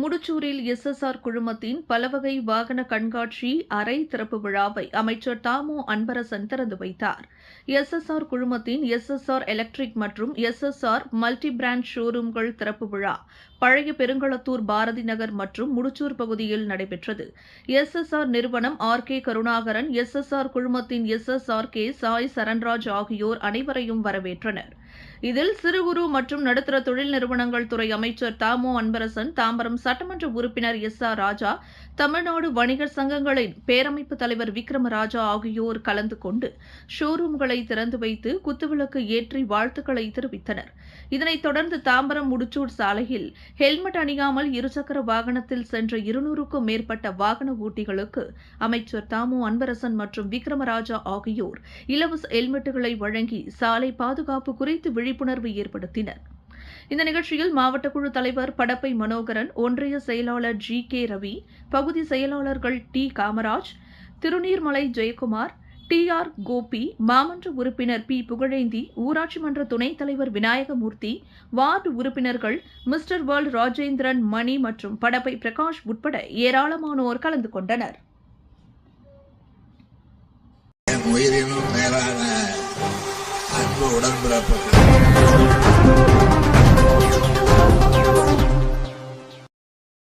முடிச்சூரில் SSR குழுமத்தின் பலவகை வாகன கண்காட்சி அரை திறப்பு விழாவை அமைச்சர் தாமோ அன்பரசன் திறந்து வைத்தார். எஸ்எஸ்ஆர் குழுமத்தின் எஸ்எஸ்ஆர் எலக்ட்ரிக் மற்றும் எஸ்எஸ்ஆர் மல்டி பிராண்ட் ஷோரூம்கள் திறப்பு விழா பழைய பெருங்களத்தூர் பாரதி நகர் மற்றும் முடிச்சூர் பகுதியில் நடைபெற்றது. எஸ்எஸ்ஆர் நிறுவனம் ஆர் கே கருணாகரன் எஸ்எஸ்ஆர் குழுமத்தின் எஸ்எஸ்ஆர் கே சாய் சரண்ராஜ் ஆகியோர் அனைவரையும் வரவேற்றனர். இதில் சிறு குறு மற்றும் நடுத்தர தொழில் நிறுவனங்கள் துறை அமைச்சர் தாமோ அன்பரசன் தாம்பரம் சட்டமன்ற உறுப்பினர் எஸ் ஆர் ராஜா தமிழ்நாடு வணிகர் சங்கங்களின் பேரமைப்பு தலைவர் விக்ரமராஜா ஆகியோர் கலந்து கொண்டு ஷோரூம்களை திறந்து வைத்து குத்துவிளக்கு ஏற்றி வாழ்த்துக்களை தெரிவித்தனர். இதனைத் தொடர்ந்து தாம்பரம் முடிச்சூர் சாலையில் ஹெல்மெட் அணியாமல் இருசக்கர வாகனத்தில் சென்ற இருநூறுக்கும் மேற்பட்ட வாகன ஓட்டிகளுக்கு அமைச்சர் தாமு அன்பரசன் மற்றும் விக்ரமராஜா ஆகியோர் இலவச ஹெல்மெட்டுகளை வழங்கி சாலை பாதுகாப்பு குறித்து விழிப்புணர்வு ஏற்படுத்தினர். இந்த நிகழ்ச்சியில் மாவட்ட குழு தலைவர் படப்பை மனோகரன் ஒன்றிய செயலாளர் ஜி கே ரவி பகுதி செயலாளர்கள் T Kamaraj Thiruneermalai Jayakumar T R Gopi மாமன்ற உறுப்பினர் பி புகழேந்தி ஊராட்சி மன்ற துணைத் தலைவர் விநாயகமூர்த்தி வார்டு உறுப்பினர்கள் மிஸ்டர் வேர்ல்ட் ராஜேந்திரன் மணி மற்றும் படப்பை பிரகாஷ் உட்பட ஏராளமானோர் கலந்து கொண்டனர். உயிரினும் மேலான அன்பு உடன்பிறப்பு.